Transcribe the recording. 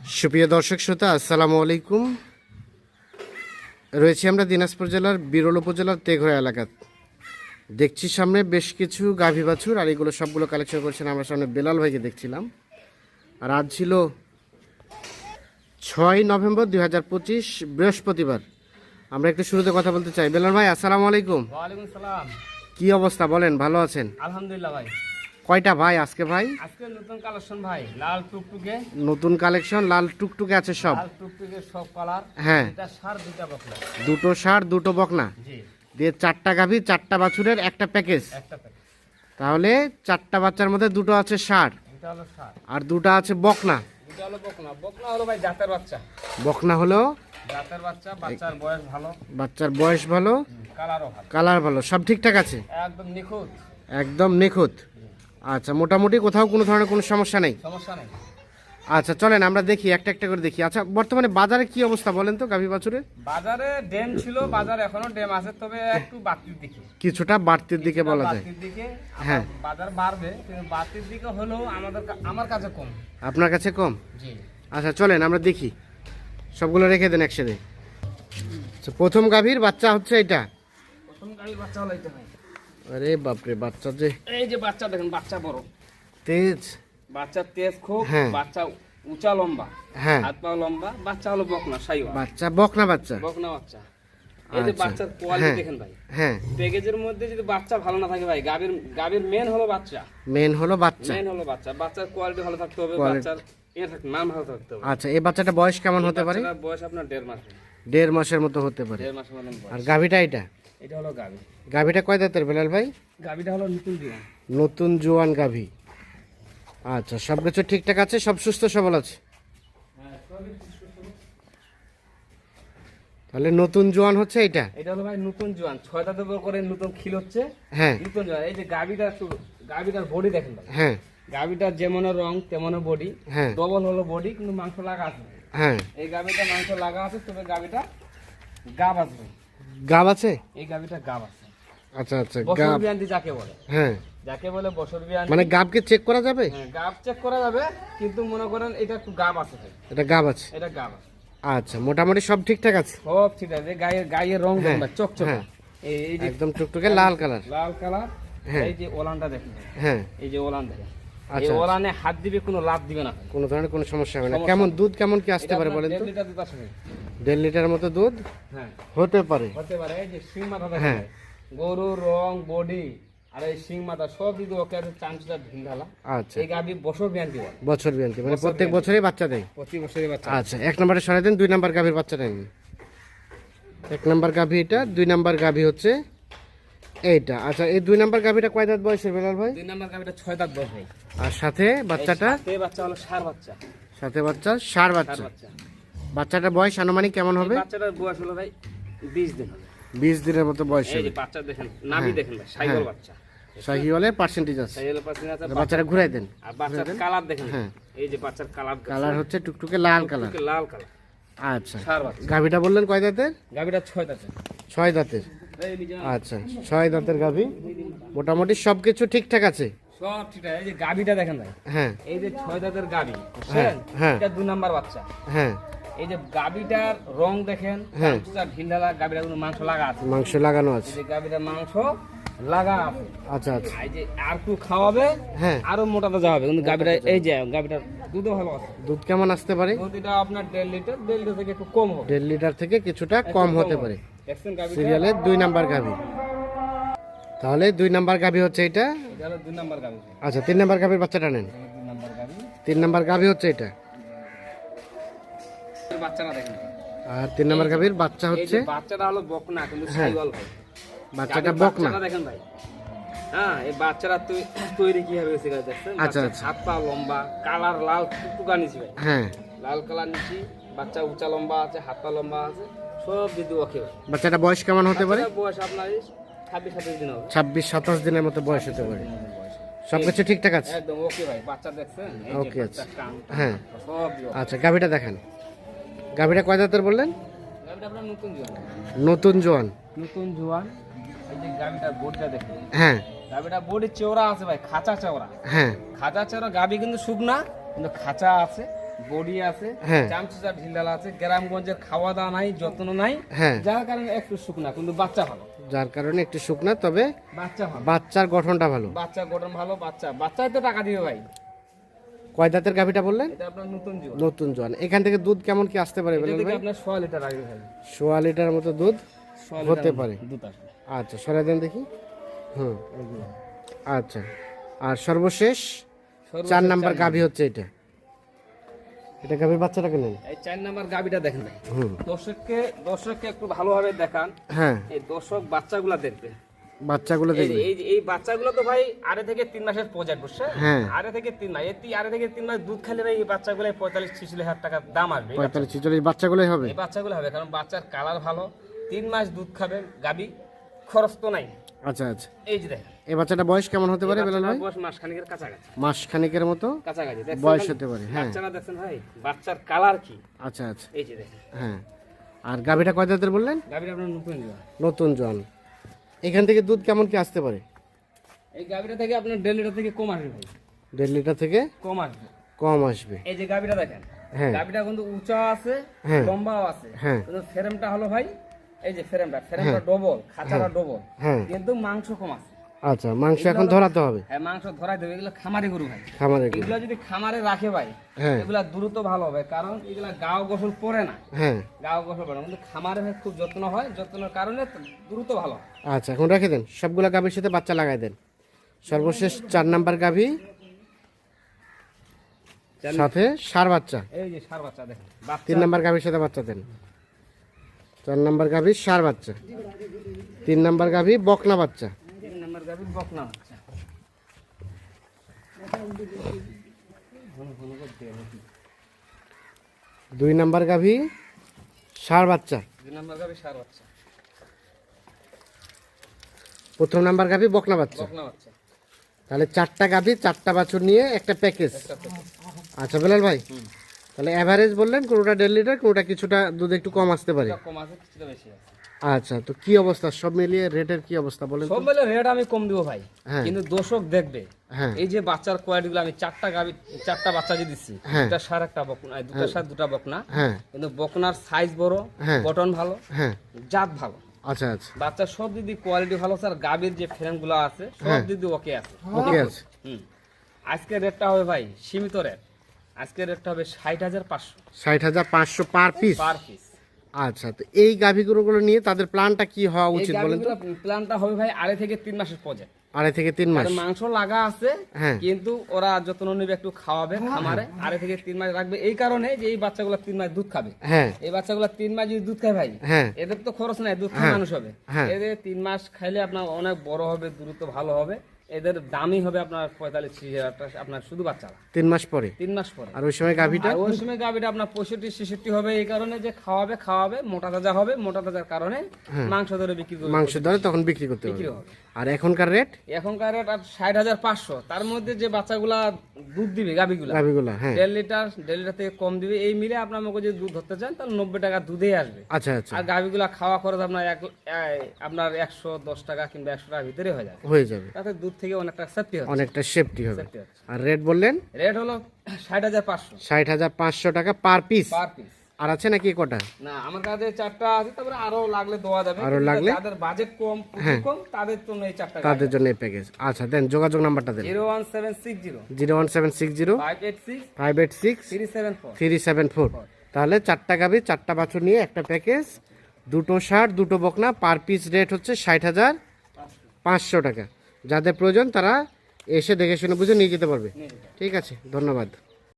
সুপ্রিয় দর্শক শ্রোতা আসসালামু আলাইকুম। রয়েছি আমরা দিনাজপুর জেলার বিরল উপজেলার তেঘরা এলাকাত দেখছি সামনে বেশ কিছু গাভী বাছুর আর এগুলো সবগুলো কালেকশন করছেন আমরা সামনে বেলাল ভাইকে দেখছিলাম। আর আজ ছিল ছয় নভেম্বর দুই হাজার পঁচিশ বৃহস্পতিবার। আমরা একটু শুরুতে কথা বলতে চাই। বেলাল ভাই আসসালামু আলাইকুম। কি অবস্থা বলেন ভালো আছেন? আলহামদুলিল্লাহ ভাই। কয়টা ভাই আজকে ভাই? আজকে নতুন কালেকশন ভাই লাল টুকটুকে। নতুন কালেকশন লাল টুকটুকে আছে সব? লাল টুকটুকে সব কালার হ্যাঁ। এটা সার দুটা বকলা দুটো ষাঁড় দুটো বকনা? জি। দিয়ে চারটা গাভী চারটা বাছুরের একটা প্যাকেজ? একটা প্যাকেট তাহলে চারটা বাচ্চার মধ্যে দুটো আছে ষাঁড় এটা হলো সার। আর দুটো আছে বকনা? এটা হলো বকনা। বকনা হলো ভাই জাতের বাচ্চা। বকনা হলো? জাতের বাচ্চা বাচ্চার বয়স ভালো। বাচ্চার বয়স ভালো? কালারও ভালো। কালার ভালো। সব ঠিকঠাক আছে? একদম নিখুঁত। একদম নিখুঁত। আচ্ছা মোটামুটি কোথাও কোনো ধরনের কোনো সমস্যা নেই? সমস্যা নেই। আচ্ছা চলেন আমরা দেখি একটা একটা করে দেখি। আচ্ছা বর্তমানে বাজারে কি অবস্থা বলেন তো গাভী বাছুরের বাজারে ডেম ছিল বাজার এখনও ডেম আছে তবে একটু বাড়তির দিকে। কিছুটা বাড়তির দিকে বলা যায়। হ্যাঁ। বাজার বাড়বে কিন্তু বাড়তির দিকে হলেও আমাদের আমার কাছে কম। আপনার কাছে কম? জি। আচ্ছা চলেন আমরা দেখি। সবগুলো রেখে দেন একসাথে। আচ্ছা, প্রথম গাভীর বাচ্চা হচ্ছে এটা? প্রথম গাড়ির বাচ্চা হলো এটা আরে বাপরে বাচ্চা যে। এই যে বাচ্চা দেখেন বাচ্চা বড়। তেজ। বাচ্চা তেজ খুব হ্যাঁ। বাচ্চা উঁচা লম্বা। হ্যাঁ। হাত পা লম্বা বাচ্চা হলো বকনা সাইওয়া বাচ্চা বকনা বাচ্চা। বকনা বাচ্চা। এই যে আচ্ছা। বাচ্চার কোয়ালিটি হ্যাঁ। দেখেন ভাই। হ্যাঁ। প্যাকেজের মধ্যে যদি বাচ্চা ভালো না থাকে ভাই গাবির গাবির মেন হলো বাচ্চা। মেন হলো বাচ্চা। মেন হলো বাচ্চা। বাচ্চার কোয়ালিটি ভালো থাকতে হবে বাচ্চার এ থাকতে নাম ভালো থাকতে হবে। আচ্ছা এই বাচ্চাটা বয়স কেমন হতে পারে? বয়স আপনার দেড় মাস দেড় মাসের মতো হতে পারে। দেড় মাসের মতন আর গাভীটা এটা এটা হলো গাবি গাভীটা কয় দাঁতের বেলাল ভাই? গাবিটা হলো নতুন দিয়ে নতুন জোয়ান গাভী। আচ্ছা সব কিছু ঠিকঠাক আছে? সব সুস্থ সবল আছে? তাহলে নতুন জোয়ান হচ্ছে এটা এটা হলো ভাই নতুন জোয়ান। ছয় দাঁতের উপর করে নতুন খিল হচ্ছে। হ্যাঁ। নতুন জোয়ান। এই যে গাবিটা একটু গাবিটার বডি দেখেন হ্যাঁ। গাবিটার যেমন রং তেমন বডি হ্যাঁ। ডবল হলো বডি কিন্তু মাংস লাগা আছে। হ্যাঁ। এই গাবিটা মাংস লাগা আছে তবে গাবিটা গাব আছে। গাব আছে? এই গাবিটা গাব আছে। আচ্ছা আচ্ছা গাব। বিয়ান্তি যাকে বলে। হ্যাঁ। যাকে বলে বছর মানে গাবকে চেক করা যাবে? হ্যাঁ, গাব চেক করা যাবে কিন্তু মনে করেন এটা একটু গাব আছে এটা গাব আছে? এটা গাব আছে। আচ্ছা মোটামুটি সব ঠিকঠাক আছে? সব ঠিক আছে। গায়ের গায়ের রং ভাই, চকচকে। হ্যাঁ। এই একদম টুকটুকে লাল কালার। লাল কালার। হ্যাঁ। এই যে ওলানটা দেখেন। হ্যাঁ। এই যে ওলান দেখেন। আচ্ছা ওলানে হাত দিবে কোনো লাভ দিবে না। কোনো ধরনের কোনো সমস্যা হবে না। কেমন দুধ কেমন কি আসতে পারে আপনার বলেন তো? লিটার দুধ আসবে। দেড় লিটার মতো দুধ? হ্যাঁ। হতে পারে। হতে পারে এই যে মাথা হ্যাঁ। গরুর রং বডি আর এই শিং মাথা সব ওকে ঢিঙ্গালা আচ্ছা। এই গাবি বছর বিয়ান্তি বলে বছর বিয়ান্তি মানে প্রত্যেক বছরই বাচ্চা দেয়? প্রতি বছরই বাচ্চা আচ্ছা এক নম্বরে সরাই দেন দুই নাম্বার গাভীর বাচ্চাটা নিন এক নাম্বার গাভী এটা দুই নাম্বার গাভী হচ্ছে এইটা। আচ্ছা এই দুই নাম্বার গাভীটা কয় দাঁত বয়সের বেলাল ভাই? দুই নাম্বার গাবিটা ছয় দাঁত বয়স ভাই। আর সাথে বাচ্চাটা? এই বাচ্চা হলো সার বাচ্চা। সাথে বাচ্চা সার বাচ্চা। বাচ্চা। বাচ্চাটার বয়স আনুমানিক কেমন হবে? বাচ্চাটার বয়স হলো ভাই বিশ দিন হবে। বিশ দিনের মতো বয়স হবে। বাচ্চা দেখেন নাভি দেখেন ভাই সাইকেল বাচ্চা। সাহি হলে পার্সেন্টেজ আছে ঘুরাই দেন। আর বাচ্চার কালার দেখেন। হ্যাঁ। এই যে বাচ্চার কালার কালার হচ্ছে টুকটুকে লাল কালার লাল কালার আচ্ছা। বাচ্চা। বললেন কয় দাঁতের? গাবিটা ছয় ছয় দাঁতের। আচ্ছা ছয় দাঁতের গাভী। মোটামুটি সব কিছু ঠিকঠাক আছে? সব এই যে গাবিটা দেখেন ভাই। হ্যাঁ। এই যে ছয় দাঁতের গাবি হ্যাঁ, হ্যাঁ। এটা নাম্বার বাচ্চা। হ্যাঁ। এই যে গাবিটার রং দেখেন হ্যাঁ। ঢিলালা গাবিটা কোনো মাংস লাগা আছে। মাংস লাগানো আছে। এই যে গাবিটার মাংস লাগা আছে। আচ্ছা আচ্ছা। এই যে আর একটু খাওয়াবে হ্যাঁ। আরও মোটা তাজা হবে। কিন্তু গাবিটা এই যে গাবিটার দুধও ভালো আছে। দুধ কেমন আসতে পারে? দুধ এটা আপনার দেড় লিটার দেড় লিটার থেকে একটু কম হবে। দেড় লিটার থেকে কিছুটা কম হতে পারে। সিরিয়ালের দুই নাম্বার গাভী। তাহলে দুই নাম্বার গাভী হচ্ছে এটা আচ্ছা তিন নাম্বার গাভীর বাচ্চাটা নেন। তিন নাম্বার গাভী হচ্ছে এটা আর তিন নাম্বার গাভীর বাচ্চা হচ্ছে? বাচ্চাটা হলো বকনা কিন্তু হ্যাঁ। বাচ্চাটা বকনা। দেখেন ভাই। হ্যাঁ এই বাচ্চারা তৈরি গাছ দেখছেন? আচ্ছা, আচ্ছা। হাত পা লম্বা কালার লাল টুকটুকা নিছি ভাই। হ্যাঁ। লাল কালার নিছি বাচ্চা উঁচা লম্বা আছে হাত পা লম্বা আছে সব দিদি ওকে ভাই বাচ্চাটা বয়স কেমন হতে পারে? বয়স আপনার ছাব্বিশ সাতাশ দিন হবে। ছাব্বিশ সাতাশ দিনের মতো বয়স হতে পারে। সবকিছু ঠিকঠাক আছে? একদম ওকে ভাই বাচ্চা দেখছেন? Okay আছে। হ্যাঁ। সব আচ্ছা গাভীটা দেখান। গাভীটা কয় দাঁতের বললেন? নতুন জোয়ান। নতুন জোয়ান। নতুন জোয়ান এই যে বোর্ডটা দেখুন। হ্যাঁ। গাবিটা বোর্ডে চওড়া আছে ভাই খাঁচা চওড়া। হ্যাঁ। খাঁচা চওড়া গাবি কিন্তু শুকনা কিন্তু খাঁচা আছে। বডি আছে হ্যাঁ। চামচা ঢিলালা আছে গ্রামগঞ্জের খাওয়া দাওয়া নাই যত্ন নাই হ্যাঁ। যার কারণে একটু শুকনা কিন্তু বাচ্চা ভালো। যার কারণে একটু শুকনা তবে বাচ্চা ভালো। বাচ্চার গঠনটা ভালো। বাচ্চা গঠন ভালো বাচ্চা। বাচ্চাই তো টাকা দিবে ভাই। কয় দাঁতের গাভিটা বললেন? আপনার নতুন জোয়ান। এখান থেকে দুধ কেমন কি আসতে পারে বেলাল ভাই? আপনার সোয়া লিটার আসবে ভাই। সোয়া লিটার মতো দুধ হতে পারে। আচ্ছা সরাই দেন দেখি। হুম। আচ্ছা। আর সর্বশেষ চার নাম্বার গাভি হচ্ছে এটা। এটা গাভির বাচ্চাটাকে নেন। এই চার নাম্বার গাবিটা দেখেন ভাই। দর্শককে দর্শককে একটু ভালোভাবে দেখান। হ্যাঁ। এই দর্শক বাচ্চাগুলা দেখবে। বাচ্চাগুলো দেখবে। এই এই বাচ্চাগুলো তো ভাই আড়ে থেকে তিন মাসের প্রজেক্ট বুঝছে হ্যাঁ। আড়ে থেকে তিন মাস। এটি আড়ে থেকে তিন মাস দুধ খেলে ভাই এই বাচ্চাগুলো পঁয়তাল্লিশ ছিচল্লিশ হাজার টাকা দাম আসবে। এই পঁয়তাল্লিশ ছিচল্লিশ বাচ্চাগুলোই হবে। এই বাচ্চাগুলো হবে কারণ বাচ্চার কালার ভালো। তিন মাস দুধ খাবে গাবি খরচ তো নাই। আচ্ছা আচ্ছা। এই যে দেখেন। এই বাচ্চাটা বয়স কেমন হতে পারে বেলাল ভাই? বয়স মাস খানিকের কাছাকাছি। মাস খানিকের মতো? কাছাকাছি। বয়স হতে পারে হ্যাঁ। দেখছেন ভাই বাচ্চার কালার কি? আচ্ছা আচ্ছা। এই যে দেখেন। হ্যাঁ। আর গাভিটা কয় দাঁতের বললেন? গাবিটা আপনার নতুন দিবা নতুন জন এখান থেকে দুধ কেমন কি আসতে পারে? এই গাবিটা থেকে আপনার দেড় লিটার থেকে কম আসবে ভাই। দেড় লিটার থেকে কম আসবে। কম আসবে। এই যে গাবিটা দেখেন। হ্যাঁ। গাবিটা কিন্তু উঁচা আছে হ্যাঁ। লম্বাও আছে। হ্যাঁ। কিন্তু ফ্রেমটা হলো ভাই এই যে ফ্রেমটা ফ্রেমটা ডবল খাঁচাটা ডবল হ্যাঁ। কিন্তু মাংস কম আছে। আচ্ছা মাংস এখন ধরাতে হবে? হ্যাঁ মাংস ধরাই দেবে এগুলো খামারি গরু ভাই। খামারে। এগুলো যদি খামারে রাখে ভাই হ্যাঁ। এগুলা দ্রুত ভালো হবে কারণ এগুলা গাও গোসল পড়ে না। হ্যাঁ। গাও গোসল পড়ে না কিন্তু খামারে ভাই খুব যত্ন হয় যত্নের কারণে দ্রুত ভালো। আচ্ছা এখন রেখে দেন সবগুলা গাভীর সাথে বাচ্চা লাগাই দেন। সর্বশেষ চার নাম্বার গাভী সাথে সার বাচ্চা। এই যে সার বাচ্চা দেখেন তিন নাম্বার গাভীর সাথে বাচ্চা দেন। চার নাম্বার গাভী সার বাচ্চা। তিন নাম্বার গাভী বকনা বাচ্চা। তিন নম্বর গাভীর বকনা বাচ্চা। দুই নাম্বার গাভী সার বাচ্চা। দুই নম্বর গাভীর সার বাচ্চা। প্রথম নাম্বার গাভী বকনা বাচ্চা। বকনা বাচ্চা। তাহলে চারটা গাভী চারটা বাছুর নিয়ে একটা প্যাকেজ। আচ্ছা বেলাল ভাই তাহলে অ্যাভারেজ বললেন কোনোটা দেড় লিটার কোনোটা কিছুটা দুধ একটু কম আসতে পারে। কম আছে কিছুটা বেশি আছে আচ্ছা তো কি অবস্থা? সব মিলিয়ে রেটের কি অবস্থা বলেন? সব মিলে রেট আমি কম দিব ভাই। হ্যাঁ। কিন্তু দর্শক দেখবে হ্যাঁ। এই যে বাচ্চার কোয়ালিটি গুলো আমি চারটা গাবি চারটা বাচ্চা যে দিচ্ছি হ্যাঁ। দুটা সার একটা বকনা দুটা সার দুটা বকনা। হ্যাঁ। কিন্তু বকনার সাইজ বড়। গঠন ভালো হ্যাঁ। জাত ভালো। আচ্ছা আচ্ছা। বাচ্চার সব দিদি কোয়ালিটি ভালো স্যার গাবির যে ফ্রেমগুলো আছে সব। দিদি ওকে আছে। ওকে আছে। হুম। আজকের রেটটা হবে ভাই সীমিত রেট আজকের হবে ষাট হাজার পাঁচশো। ষাট হাজার পাঁচশো পার পিস পার পিস আচ্ছা তো এই নিয়ে তাদের প্ল্যানটা কি হওয়া উচিত বলেন তো? প্ল্যানটা হবে ভাই আড়াই থেকে তিন মাসের প্রজেক্ট আড়াই থেকে তিন মাস। মাংস লাগা আছে হ্যাঁ। কিন্তু ওরা যত্ন নেবে একটু খাওয়াবে খামারে। আড়াই থেকে তিন মাস রাখবে এই কারণে যে এই বাচ্চাগুলো তিন মাস দুধ খাবে। হ্যাঁ। এই বাচ্চাগুলো তিন মাস যদি দুধ খায় ভাই হ্যাঁ। এদের তো খরচ নাই দুধ খায় মানুষ হবে। হ্যাঁ। এদের তিন মাস খাইলে আপনার অনেক বড় হবে দ্রুত ভালো হবে। এদের দামই হবে আপনার পঁয়তাল্লিশ হাজার টাকা আপনার শুধু বাচ্চারা। তিন মাস পরে? তিন মাস পরে। আর ওই সময় গাভীটা? ওই সময় গাভিটা আপনার পঁয়ষট্টি ছেষট্টি হবে এই কারণে যে খাওয়াবে খাওয়াবে মোটা তাজা হবে মোটা তাজার কারণে মাংস ধরে বিক্রি করবে মাংস ধরে তখন বিক্রি করতে বিক্রি হবে। আর এখনকার রেট? এখনকার রেট আর ষাট হাজার পাঁচশো। তার মধ্যে যে বাচ্চাগুলা দুধ দিবে গাভিগুলা গাভীগুলো হ্যাঁ। দেড় লিটার দেড় লিটার থেকে কম দিবে এই মিলে আপনার আমাকে যদি দুধ ধরতে চান তাহলে নব্বই টাকা দুধেই আসবে। আচ্ছা আচ্ছা। আর গাভিগুলা খাওয়া খরচ আপনার এক আপনার একশো দশ টাকা কিংবা একশো টাকার ভিতরে হয়ে যাবে। হয়ে যাবে। তাতে দুধ থেকে অনেকটা সেফটি হচ্ছে। অনেকটা সেফটি হবে। আর রেট বললেন? রেট হলো ষাট হাজার পাঁচশো। ষাট হাজার পাঁচশো টাকা পার পিস পার পিস আর আছে নাকি কটা? না আমার কাছে চারটা আছে তারপরে আরও লাগলে দেওয়া যাবে। আরও লাগলে? যাদের বাজেট কম পুঁজি কম তাদের জন্য এই চারটা তাদের জন্য এই প্যাকেজ আচ্ছা দেন যোগাযোগ নাম্বারটা দেন। Zero one seven six zero. Zero one seven six zero. Five eight six five eight six three seven three seven four তাহলে চারটা গাভি চারটা বাছুর নিয়ে একটা প্যাকেজ দুটো ষাট দুটো বকনা পার পিস রেট হচ্ছে ষাট হাজার পাঁচশো টাকা। যাদের প্রয়োজন তারা এসে দেখে শুনে বুঝে নিয়ে যেতে পারবে। ঠিক আছে ধন্যবাদ।